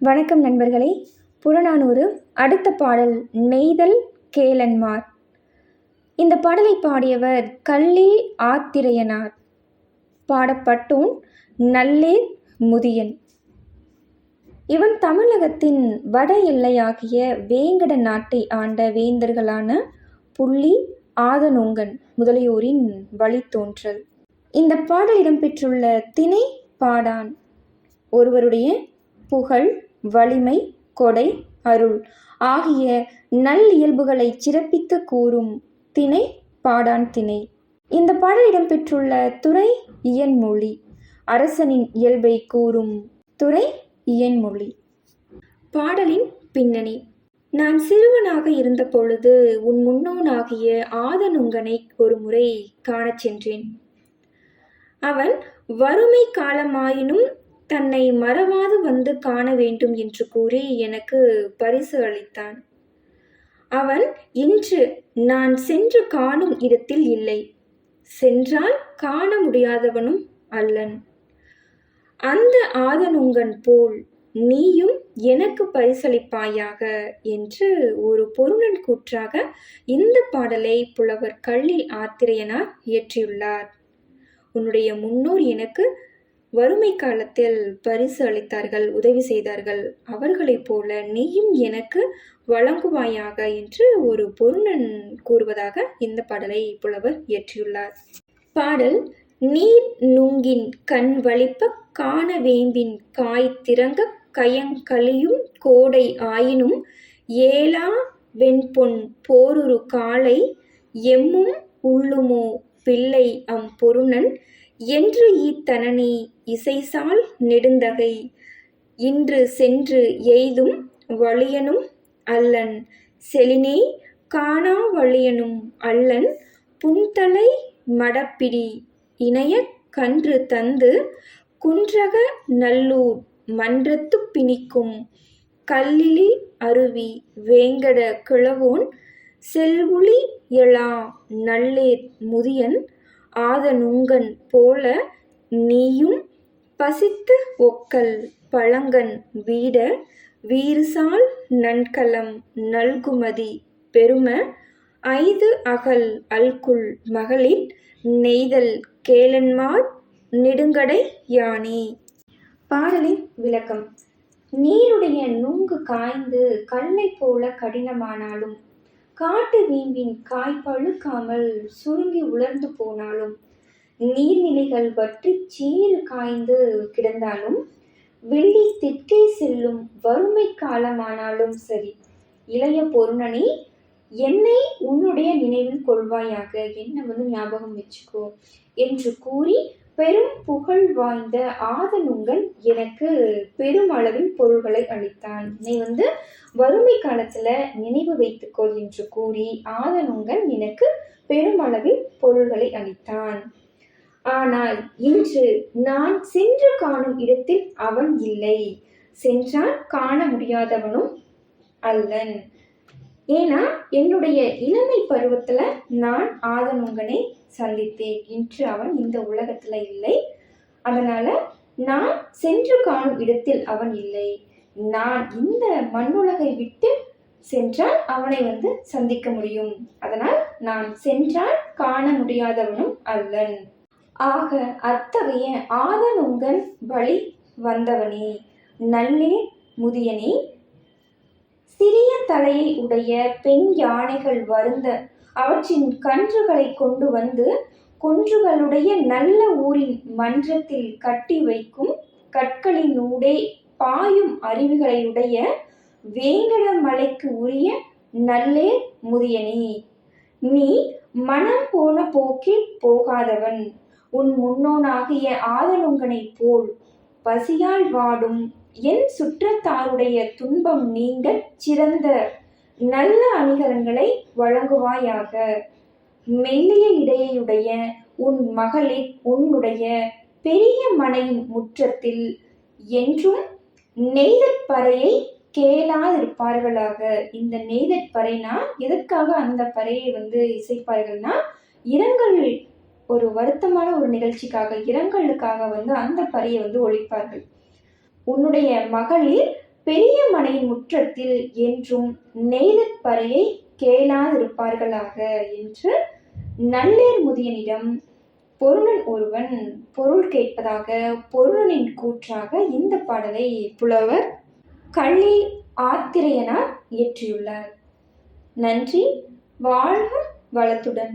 வணக்கம் நண்பர்களே. புறநானூறு அடுத்த பாடல் நெய்தல் கேளன்மார். இந்த பாடலை பாடியவர் கல்லில் ஆத்திரையனார். பாடப்பட்டோன் நல்லேர் முதியன். இவன் தமிழகத்தின் வட எல்லையாகிய வேங்கட நாட்டை ஆண்ட வேந்தர்களான புள்ளி ஆதனொங்கன் முதலியோரின் வழித்தோன்றல். இந்த பாடல் இடம்பெற்றுள்ள திணை பாடான் ஒருவருடைய புகழ் வலிமை கொடை அருள் ஆகிய நல் இயல்புகளை சிறப்பித்து கூறும் திணை பாடான் திணை. இந்த பாடல் இடம்பெற்றுள்ள துறை இயன்மொழி அரசனின் இயல்பை கூறும் துறை இயன்மொழி. பாடலின் பின்னணி. நான் சிறுவனாக இருந்த பொழுது உன் முன்னோனாகிய ஆதனுங்கனை ஒரு முறை காணச் சென்றேன். அவன் வறுமை காலமாயினும் தன்னை மறவாது வந்து காண வேண்டும் என்று கூறி எனக்கு பரிசு அளித்தான். அவன் இன்று நான் சென்று காணும் இடத்தில் இல்லை. சென்றால் காண முடியாதவனும் அல்லன். அந்த ஆதனுங்கன் போல் நீயும் எனக்கு பரிசளிப்பாயாக என்று ஒரு பொருணன் கூற்றாக இந்த பாடலை புலவர் கள்ளி ஆத்திரையனார் இயற்றியுள்ளார். உன்னுடைய முன்னோர் எனக்கு வறுமை காலத்தில் பரிசு அளித்தார்கள் உதவி செய்தார்கள். அவர்களைப் போல நீயும் எனக்கு வழங்குவாயாக என்று ஒரு பொருணன் கூறுவதாக இந்த பாடலை புலவர் இயற்றியுள்ளார். பாடல் நீர் நுங்கின் கண் வலிப்ப காண வேம்பின் காய் திறங்க கயங்கலியும் கோடை ஆயினும் ஏலா வெண்பொன் போருரு காலை எம்மும் உள்ளுமோ பிள்ளை அம் பொருணன் என்று ஈத்தனனி இசைசால் நெடுந்தகை. இன்று சென்று எய்தும் வழியனும் அல்லன். செலினே காணா வழியனும் அல்லன். புன்தலை மடப்பிடி. இணைய கன்று தந்து குன்றக நல்லூர் மன்றத்து பிணிக்கும். கல்லிலி அருவி வேங்கட கிழவோன். செல்வுளி எழா நல்லேர் முதியன். ஆதனுங்கன் போல நீயும் பசித்து ஒக்கல் பழங்கன் வீட வீறுசால் நன்கலம் நல்குமதி பெரும. ஐது அகல் அல்குல் மகளிர் நெய்தல் கேளன்மார் நெடுங்கடை யானே. பாடலின் விளக்கம். நீருடைய நுங்கு காய்ந்து கல்லை போல கடினமானாலும் காட்டு வீம்பின் காய் பழுக்காமல் சுருங்கி உலர்ந்து போனாலும் நீர்நிலைகள் வற்றி சீறு காய்ந்து கிடந்தாலும் வெள்ளி திட்டே செல்லும் வறுமை காலமானாலும் சரி இளைய பொருணனி என்னை உன்னுடைய நினைவில் கொள்வாயாக. என்ன வந்து ஞாபகம் வச்சுக்கோ என்று கூறி பெரும் புகழ் வாய்ந்த ஆதனுங்கள் எனக்கு பெரும் அளவில் பொருள்களை அளித்தான். நீ வந்து வறுமை காலத்துல நினைவு வைத்துக்கொள் என்று கூறி ஆதனுங்கள் எனக்கு பெருமளவில் பொருள்களை அளித்தான். ஆனால் இன்று நான் சென்று காணும் இடத்தில் அவன் இல்லை. சென்றால் காண முடியாதவனும் அல்லன். ஏன்னா என்னுடைய இளமை பருவத்தில் நான் ஆதனுங்கனை சந்தித்தேன் இன்று அவன் இந்த உலகத்தில் இல்லை. அதனால் நான் சென்று காணும் இடத்தில் அவன் இல்லை. நான் இந்த மண்ணுலகை விட்டு சென்றால் அவனை வந்து சந்திக்க முடியும். அதனால் நான் சென்றால் காண முடியாதவனும் அல்லன். ஆக அத்தகைய ஆதனுங்கன் வழி வந்தவனே. நல்லே முதியனே தலையை உடைய பெண் யானைகள் வருந்த அவற்றின் கன்றுகளை கொண்டு வந்து குன்றுகளுடைய நல்ல ஊரின் மன்றத்தில் கட்டி வைக்கும் கற்களினூடே பாயும் அருவிகளையுடைய வேங்கட மலைக்கு உரிய நல்லே முதியனே. நீ மனம் போன போக்கில் போகாதவன். உன் முன்னோனாகிய ஆதலுங்கனைப் போல் பசியால் வாடும் என் சுற்றத்தாருடைய துன்பம் நீங்க சிறந்த நல்ல அணிகலன்களை வழங்குவாயாக. மெல்லிய இடையுடைய உன் மகளிர் உன்னுடைய பெரிய மனையின் முற்றத்தில் என்றும் நெய்தற்பறையை கேளாதிருப்பார்களாக. இந்த நெய்தற்பறைனா எதற்காக அந்த பறையை வந்து இசைப்பார்கள்னா இரங்கல் ஒரு வருத்தமான ஒரு நிகழ்ச்சிக்காக இரங்கலுக்காக வந்து அந்த பறையை வந்து ஒழிப்பார்கள். உன்னுடைய மகளிர் பெரிய மனை முற்றத்தில் என்றும் நெய்தற் பறையை கேளாதிருப்பார்களாக என்று நல்லேர் முதியனிடம் பொருணன் ஒருவன் பொருள் கேட்பதாக பொருணனின் கூற்றாக இந்த பாடலை புலவர் கள்ளி ஆத்திரையனார் இயற்றியுள்ளார். நன்றி வாழ்க வளத்துடன்.